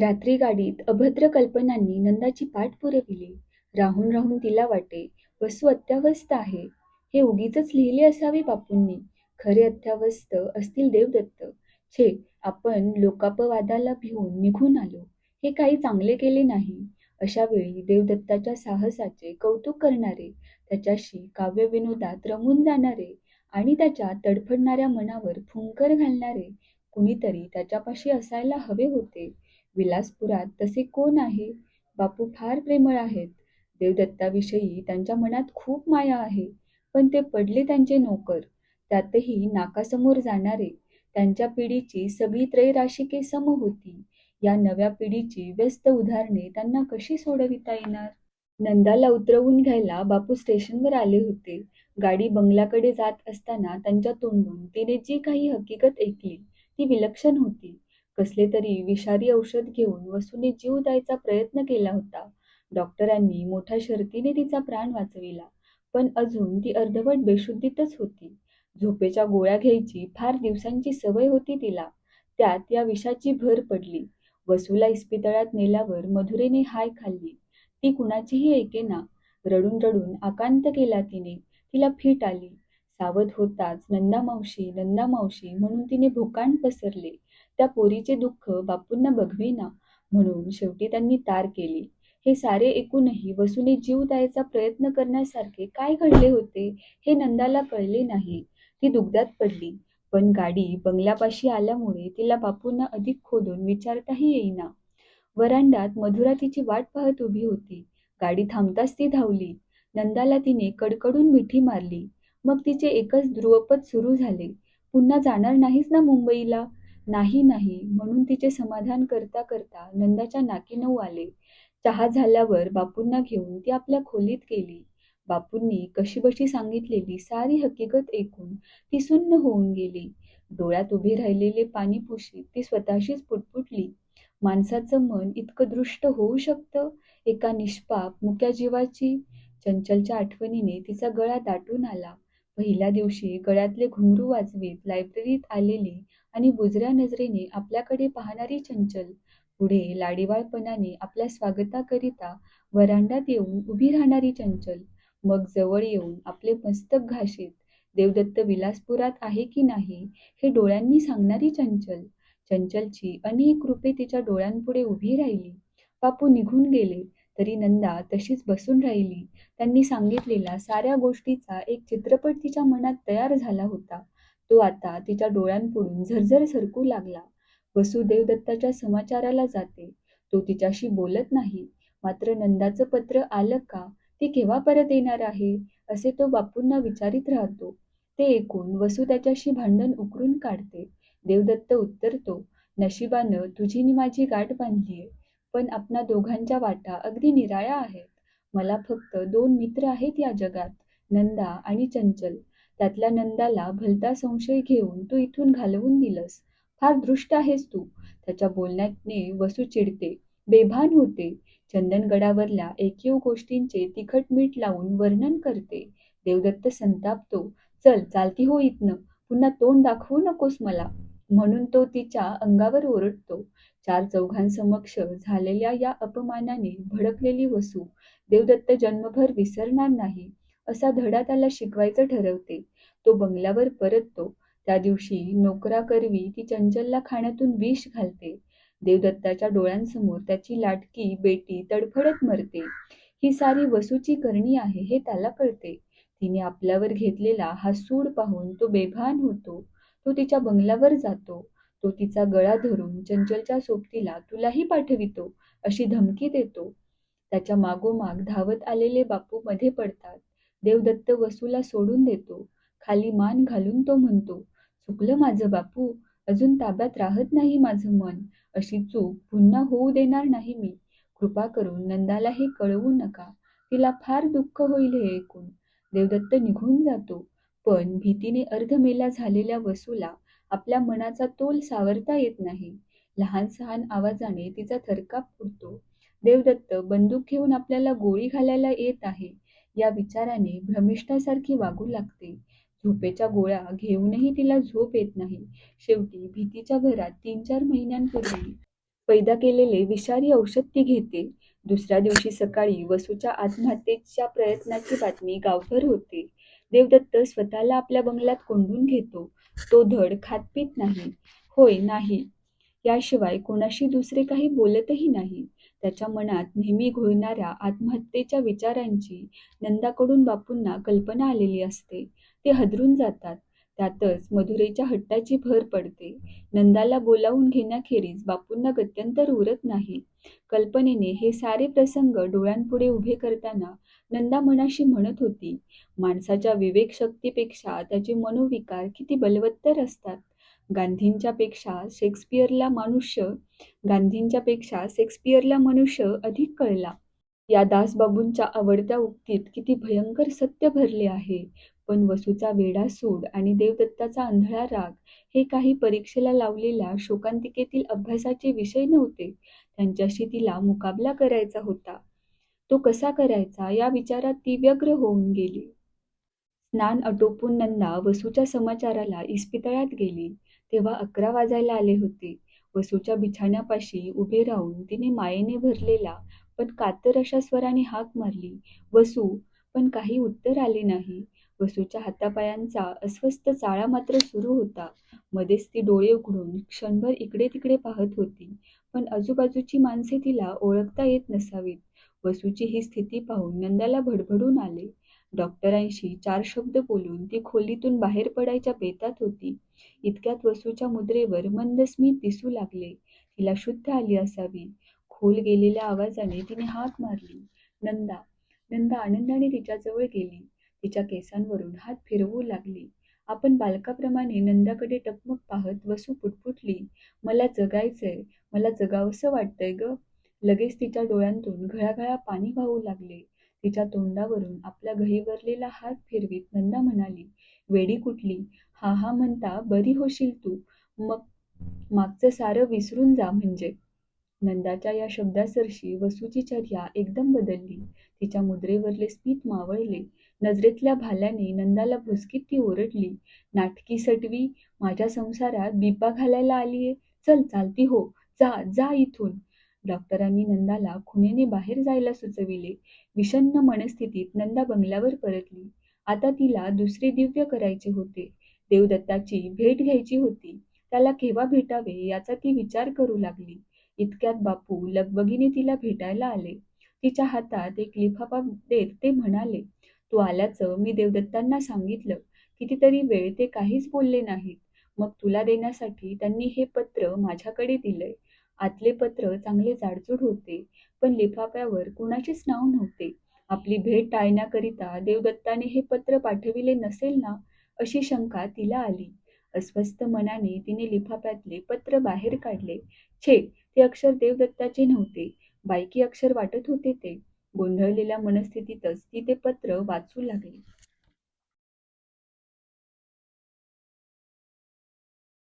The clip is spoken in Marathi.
रात्री गाडीत अभद्र कल्पनांनी नंदाची पाठ पुरविली. राहून राहून तिला वाटे, वसू अत्यावस्थ आहे. हे उगीचच लिहिले असावे बापूंनी. खरे अत्यावस्थ असतील देवदत्त. छे, आपण लोकापवादाला भिवून निघून आलो. हे काही चांगले केले नाही. अशा वेळी देवदत्ताच्या साहसाचे कौतुक करणारे, त्याच्याशी काव्यविनोदात रमून जाणारे आणि त्याच्या तडफडणाऱ्या मनावर फुंकर घालणारे कुणीतरी त्याच्यापाशी असायला हवे होते. विलासपुरात तसे कोण आहे? बापू फार प्रेमळ आहेत. देवदत्ताविषयी त्यांच्या मनात खूप माया आहे. पण ते पडले त्यांचे नोकर. त्यातही नाकासमोर जाणारे. त्यांच्या पिढीची सगळी त्रैराशिके सम होती. या नव्या पिढीची व्यस्त उदाहरणे त्यांना कशी सोडविता येणार? नंदाला उतरवून घ्यायला बापू स्टेशनवर आले होते. गाडी बंगल्याकडे जात असताना त्यांच्या तोंडून तिने जी काही हकीकत ऐकली ती विलक्षण होती. कसले तरी विषारी औषध घेऊन वसूने जीव द्यायचा प्रयत्न केला होता. डॉक्टरांनी मोठ्या शर्तीने तिचा प्राण वाचविला. पण अजून ती अर्धवट बेशुद्धीतच होती. झोपेच्या गोळ्या घ्यायची फार दिवसांची सवय होती तिला. त्यात या विषाची भर पडली. वसूला इस्पितळात नेल्यावर मधुरेने हाय खाल्ली. ती कुणाचीही ऐकेना. रडून रडून आकांत केला तिने. तिला फीट आली. सावध होताच नंदा मावशी, नंदा मावशी म्हणून तिने भोकांड पसरले. त्या पोरीचे दुःख बापूंना बघवेना. म्हणून शेवटी त्यांनी तार केली. हे सारे ऐकूनही वसूने जीव द्यायचा प्रयत्न करण्यासारखे काय घडले होते हे नंदाला कळले नाही. ती दुग्धात पडली. पण गाडी बंगल्यापाशी आल्यामुळे तिला बापूंना अधिक खोदून विचारताही येईना. वरांड्यात मधुरा तिची वाट पाहत उभी होती. गाडी थांबताच ती धावली. नंदाला तिने कडकडून मिठी मारली. मग तिचे एकच ध्रुवपद सुरू झाले. पुन्हा जाणार नाहीस ना मुंबईला? नाही नाही म्हणून तिचे समाधान करता करता नंदाच्या नाकी नऊ आले. चहा झाल्यावर बापूंना घेऊन ती आपल्या खोलीत गेली. बापूंनी कशीबशी सांगितलेली सारी हकीकत ऐकून ती सुन्न होऊन गेली. डोळ्यात उभे राहिलेले पाणी पुशीत ती स्वतःशीच पुटपुटली. माणसाचं मन इतकं दृष्ट होऊ शकतं एका निष्पाप मुक्या जीवाची? चंचलच्या आठवणीने तिचा गळा दाटून आला. पहिल्या दिवशी गळ्यातले घुंगरू वाजवीत लायब्ररीत आलेली आणि बुजऱ्या नजरेने आपल्याकडे पाहणारी चंचल. पुढे लाडीवाळपणाने आपल्या स्वागताकरिता वरांडात येऊन उभी राहणारी चंचल. मग जवळ येऊन आपले मस्तक घाशीत देवदत्त विलासपुरात आहे की नाही हे डोळ्यांनी सांगणारी चंचल. चंचलची अनेक रूपे तिच्या डोळ्यांपुढे उभी राहिली. बापू निघून गेले तरी नंदा तशीच बसून राहिली. त्यांनी सांगितलेला साऱ्या गोष्टीचा एक चित्रपट तिच्या मनात तयार झाला होता. तो आता तिच्या डोळ्यांपुढून झरझर सरकू लागला. वसुदेव दत्ताच्या समाचाराला जाते. तो तिच्याशी बोलत नाही. मात्र नंदाचं पत्र आलं का? ती केव्हा परत येणार आहे? असे तो बापूंना विचारीत राहतो. ते ऐकून वसू त्याच्याशी भांडण उकरून काढते. देवदत्त उत्तरतो, नशिबानं तुझी नि माझी गाठ बांधलीये. पण आपणा दोघांच्या वाटा अगदी निराळ्या आहेत. मला फक्त दोन मित्र आहेत या जगात, नंदा आणि चंचल. त्यातल्या नंदाला भलता संशय घेऊन तू इथून घालवून दिलंस. फार दृष्ट आहेस तू. त्याच्या बोलण्याने वसू चिडते, बेभान होते. चंदनगडावरल्या एकीव गोष्टींचे तिखट मीठ लावून वर्णन करते. देवदत्त संतापतो, चल चालती हो इथनं. पुन्हा तोंड दाखवू नकोस मला. म्हणून तो तिच्या अंगावर ओरडतो. चार चौघांसमक्ष झालेल्या या अपमानाने भडकलेली वसू देवदत्त जन्मभर विसरणार नाही असा धडा त्याला शिकवायचं ठरवते. तो बंगल्यावर परततो. त्या दिवशी नोकराकरवी ती चंचलला खाण्यातून विष घालते. देवदत्ताच्या डोळ्यांसमोर त्याची लाटकी बेटी तडफडत मरते. ही सारी वसूची करणी आहे हे त्याला कळते. तिने आपल्यावर घेतलेला हा सूड पाहून तो बेभान होतो. तो तिच्या बंगल्यावर जातो. तो तिचा गळा धरून चंचलच्या सोबतीला तुलाही पाठवितो अशी धमकी देतो. त्याच्या मागोमाग धावत आलेले बापू मध्ये पडतात. देवदत्त वसूला सोडून देतो. खाली मान घालून तो म्हणतो, चुकलं माझं बापू. अजून ताब्यात राहत नाही माझं मन. अशी चूक पुन्हा होऊ देणार नाही मी. कृपा करून नंदाला हे कळवू नका. तिला फार दुःख होईल हे ऐकून. देवदत्त निघून जातो. पण भीतीने अर्धमेला झालेल्या वसूला आपल्या मनाचा तोल सावरता येत नाही. लहान सहान आवाजाने तिचा थरकाप उडतो. देवदत्त बंदूक घेऊन आपल्याला गोळी घालायला येत आहे या विचाराने भ्रमिष्ठासारखी वागू लागते. झोपेच्या गोळ्या घेऊनही तिला झोप येत नाही. शेवटी भीतीच्या भरात तीन चार महिन्यांपूर्वी पैदा केलेले विषारी औषध ती घेते दुसऱ्या दिवशी सकाळी वसूच्या आत्महत्येच्या प्रयत्नाची बातमी गावभर होते देवदत्त स्वतःला आपल्या बंगल्यात कोंडून घेतो. तो धड खातपीत नाही. होय नाही. याशिवाय कोणाशी दुसरे काही बोलतही नाही. त्याच्या मनात नेहमी घोळणाऱ्या आत्महत्येच्या विचारांची नंदाकडून बापूंना कल्पना आलेली असते. ते हदरून जातात. त्यातच मधुरेच्या हट्टाची भर पडते. नंदाला बोलावून घेण्याखेरीज बापूंना गत्यंतर उरत नाही. कल्पनेने हे सारे प्रसंग डोळ्यांपुढे उभे करताना नंदा मनाशी म्हणत होती माणसाच्या विवेकशक्तीपेक्षा त्याचे मनोविकार किती बलवत्तर असतात. गांधींच्या पेक्षा शेक्सपियरला मनुष्य गांधींच्या पेक्षा शेक्सपियरला मनुष्य अधिक कळला. या दासबाबूंच्या आवडत्या उक्तीत किती भयंकर सत्य भरले आहे. पण वसूचा वेडा सूड आणि देवदत्ताचा आंधळा राग हे काही परीक्षेला लावलेल्या शोकांतिकेतील अभ्यासाचे विषय नव्हते. त्यांच्याशी तिला मुकाबला करायचा होता. तो कसा करायचा या विचारात ती व्यग्र होऊन गेली. स्नान आटोपून नंदा वसूच्या समाचाराला इस्पितळात गेली. तेव्हा अकरा वाजायला आले होते. वसूच्या बिछाण्यापाशी उभे राहून तिने मायेने भरलेला पण कातर अशा स्वराने हाक मारली वसू पण काही उत्तर आले नाही वसूच्या हातापायांचा अस्वस्थ चाळा मात्र सुरू होता. मध्येच ती डोळे उघडून क्षणभर इकडे तिकडे पाहत होती. पण आजूबाजूची माणसे तिला ओळखता येत नसावीत. वसूची ही स्थिती पाहून नंदाला भडभडून आले. डॉक्टरांशी चार शब्द बोलून ती खोलीतून बाहेर पडायच्या बेतात होती. इतक्यात वसूच्या मुद्रेवर मंदस्मित दिसू लागले. तिला शुद्ध आली असावी. खोल गेलेल्या आवाजाने तिने हाक मारली. नंदा नंदा आनंदाने तिच्याजवळ गेली. तिच्या केसांवरून हात फिरवू लागली. आपण बालकाप्रमाणे नंदाकडे टकमक पाहत वसू पुटपुटली. मला जगायचंय मला जगावंसं वाटतंय ग. लगेच तिच्या डोळ्यांतून घळाघळा पाणी वाहू लागले. तिच्या तोंडावरून आपला घहीवरलेला हात फिरवीत नंदा म्हणाली वेडी कुठली? हा हा म्हणता बरी होशील तू. मग मागचं सारं विसरून जा म्हणजे. नंदाच्या या शब्दासरशी वसूची चर्या एकदम बदलली. तिच्या मुद्रेवरले स्मित मावळले. नजरेतल्या भाल्याने नंदाला भुसकीत ती ओरडली. नाटकी सटवी माझ्या संसारात बिब्बा घालायला आलीये. चल चालती हो. जा जा इथून. डॉक्टरांनी नंदाला खुनेने बाहेर जायला सुचविले. विषण्ण मनस्थितीत नंदा बंगल्यावर परतली. आता तिला दुसरे दिव्य करायचे होते. देवदत्ताची भेट घ्यायची होती. त्याला केव्हा भेटावे याचा ती विचार करू लागली. इतक्यात बापू लगबगीने तिला भेटायला आले. तिच्या हातात एक लिफाफा देत ते म्हणाले तू आल्याचं मी देवदत्तांना सांगितलं. कितीतरी वेळ ते काहीच बोलले नाहीत. मग तुला देण्यासाठी त्यांनी हे पत्र माझ्याकडे दिलंय. आतले पत्र चांगले जाडजूड होते पण लिफाफ्यावर कुणाचेच नाव नव्हते. आपली भेट टाळण्याकरिता देवदत्ताने हे पत्र पाठविले नसेल ना अशी शंका तिला आली. अस्वस्थ मनाने तिने लिफाफ्यातले पत्र बाहेर काढले. छे ते अक्षर देवदत्ताचे नव्हते. बायकी अक्षर वाटत होते ते. गोंधळलेल्या मनस्थितीतच ती ते पत्र वाचू लागली.